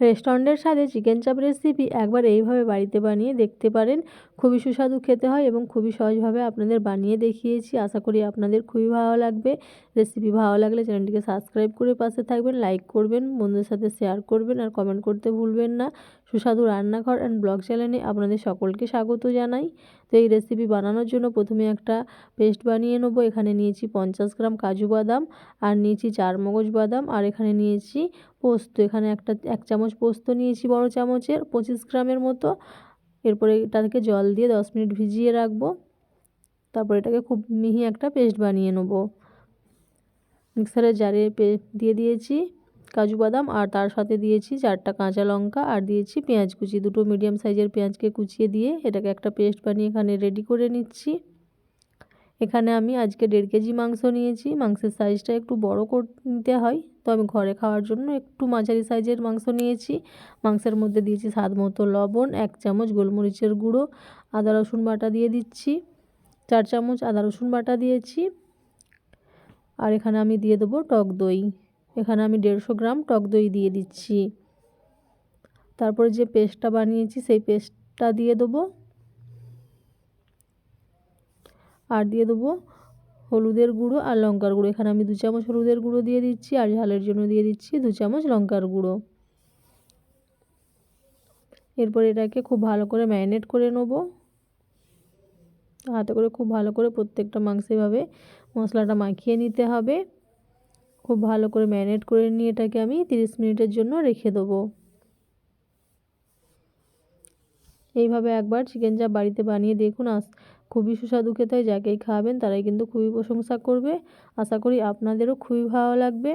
রেস্টুরেন্টের সাথে চিকেন চাপ রেসিপি একবার এইভাবে বাড়িতে বানিয়ে দেখতে পারেন। খুবই সুস্বাদু খেতে হয় এবং খুবই সহজভাবে আপনাদের বানিয়ে দেখিয়েছি। আশা করি আপনাদের খুবই ভালো লাগবে। রেসিপি ভালো লাগলে চ্যানেলটিকে সাবস্ক্রাইব করে পাশে থাকবেন লাইক করবেন, বন্ধুদের সাথে শেয়ার করবেন আর কমেন্ট করতে ভুলবেন না। সুস্বাদু রান্নাঘর অ্যান্ড ব্লগ চ্যানেলে আপনাদের সকলকে স্বাগত জানাই। তো এই রেসিপি বানানোর জন্য প্রথমে একটা পেস্ট বানিয়ে নেব। এখানে নিয়েছি পঞ্চাশ গ্রাম কাজু বাদাম, আর নিয়েছি চার মগজ বাদাম, আর এখানে নিয়েছি পোস্ত। এখানে একটা, এক চামচ পোস্ত নিয়েছি বড় চামচের, পঁচিশ গ্রামের মতো। এরপরে এটাকে জল দিয়ে দশ মিনিট ভিজিয়ে রাখব। তারপর এটাকে খুব মিহি একটা পেস্ট বানিয়ে নেব। মিক্সারের জারে দিয়ে দিয়েছি। কাজু বাদাম আর তার সাথে দিয়েছি চারটা কাঁচা লঙ্কা আর দিয়েছি পেঁয়াজ কুচি। দুটো মিডিয়াম সাইজের পেঁয়াজকে কুচিয়ে দিয়ে এটাকে একটা পেস্ট বানিয়ে এখানে রেডি করে নিচ্ছি। এখানে আমি আজকে দেড় কেজি মাংস নিয়েছি। মাংসের সাইজটা একটু বড় করে নিতে হয়, তো আমি ঘরে খাওয়ার জন্য একটু মাঝারি সাইজের মাংস নিয়েছি। মাংসের মধ্যে দিয়েছি স্বাদ মতো লবণ, এক চামচ গোলমরিচের গুঁড়ো, আদা, রসুন বাটা দিয়ে দিচ্ছি, চার চামচ আদা, রসুন বাটা দিয়েছি। আর এখানে আমি দিয়ে দেবো টক দই। এখানে আমি দেড়শো গ্রাম টক দই দিয়ে দিচ্ছি। তারপরে যে পেস্টটা বানিয়েছি সেই পেস্টটা দিয়ে দেবো। আর দিয়ে দেবো হলুদের গুঁড়ো আর লঙ্কার গুঁড়ো। এখানে আমি দু চামচ হলুদের গুঁড়ো দিয়ে দিচ্ছি আর ঝালের জন্য দিয়ে দিচ্ছি দু চামচ লঙ্কার গুঁড়ো। এরপর এটাকে খুব ভালো করে ম্যারিনেট করে নেব। হাতে করে খুব ভালো করে প্রত্যেকটা মাংস এভাবে মশলাটা মাখিয়ে নিতে হবে। খুব ভালো করে ম্যারিনেট করে নিয়ে এটাকে আমি তিরিশ মিনিটের জন্য রেখে দেবো। এইভাবে একবার চিকেন চাপ বাড়িতে বানিয়ে দেখুন, আস খুবই সুস্বাদু খেতে হয়, যাকেই খাওয়াবেন তারাই কিন্তু খুবই প্রশংসা করবে। আশা করি আপনাদেরও খুবই ভালো লাগবে।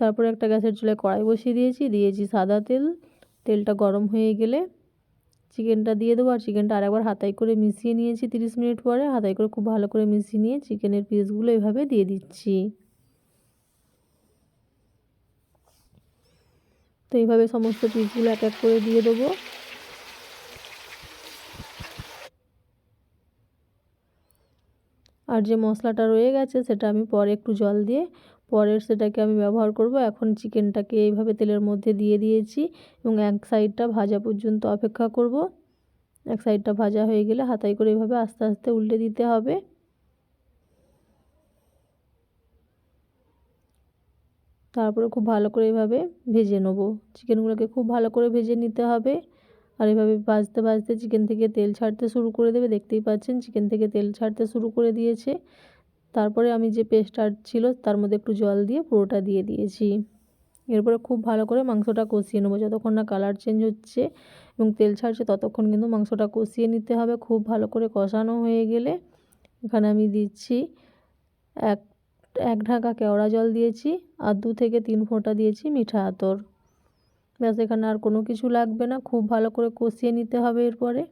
তারপরে একটা গ্যাসের চুলায় কড়াই বসিয়ে দিয়েছি দিয়েছি সাদা তেল। তেলটা গরম হয়ে গেলে চিকেনটা দিয়ে দেবো, আর চিকেনটা আরেকবার হাতাই করে মিশিয়ে নিয়েছি তিরিশ মিনিট পরে। হাতাই করে খুব ভালো করে মিশিয়ে নিয়ে চিকেনের পিসগুলো এভাবে দিয়ে দিচ্ছি। তো এইভাবে সমস্ত পিসগুলো এক এক করে দিয়ে দেবো। আর যে মশলাটা রয়ে গেছে সেটা আমি পরে একটু জল দিয়ে, পরের সেটাকে আমি ব্যবহার করব। এখন চিকেনটাকে এইভাবে তেলের মধ্যে দিয়ে দিয়েছি এবং এক সাইডটা ভাজা পর্যন্ত অপেক্ষা করব। এক সাইডটা ভাজা হয়ে গেলে হাতাই করে এভাবে আস্তে আস্তে উল্টে দিতে হবে। তারপরে খুব ভালো করে এভাবে ভেজে নেব। চিকেনগুলোকে খুব ভালো করে ভেজে নিতে হবে। আর এভাবে ভাজতে ভাজতে চিকেন থেকে তেল ছাড়তে শুরু করে দেবে। দেখতেই পাচ্ছেন, চিকেন থেকে তেল ছাড়তে শুরু করে দিয়েছে। তারপরে আমি যে পেস্টটা ছিল, তার মধ্যে একটু জল দিয়ে পুরোটা দিয়ে দিয়েছি। এরপরে খুব ভালো করে মাংসটা কষিয়ে নেব। যতক্ষণ না কালার চেঞ্জ হচ্ছে এবং তেল ছাড়ছে, ততক্ষণ কিন্তু মাংসটা কষিয়ে নিতে হবে। খুব ভালো করে কষানো হয়ে গেলে এখানে আমি দিচ্ছি এক এক ঢাকা কেওড়া জল দিয়েছি আর দু থেকে তিন ফোঁটা দিয়েছি মিঠা আতর। ব্যাস, এখানে আর কোনো কিছু লাগবে না। খুব ভালো করে কষিয়ে নিতে হবে এরপরে।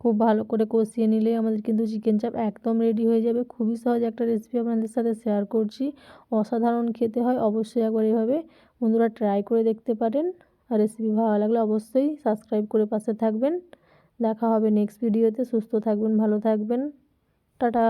খুব ভালো করে কষিয়ে নিলে আমাদের কিন্তু চিকেন চাপ একদম রেডি হয়ে যাবে। খুবই সহজ একটা রেসিপি আপনাদের সাথে শেয়ার করছি। অসাধারণ খেতে হয়। অবশ্যই একবার এভাবে বন্ধুরা ট্রাই করে দেখতে পারেন। আর রেসিপি ভালো লাগলে অবশ্যই সাবস্ক্রাইব করে পাশে থাকবেন। দেখা হবে নেক্সট ভিডিওতে সুস্থ থাকবেন, ভালো থাকবেন। টাটা।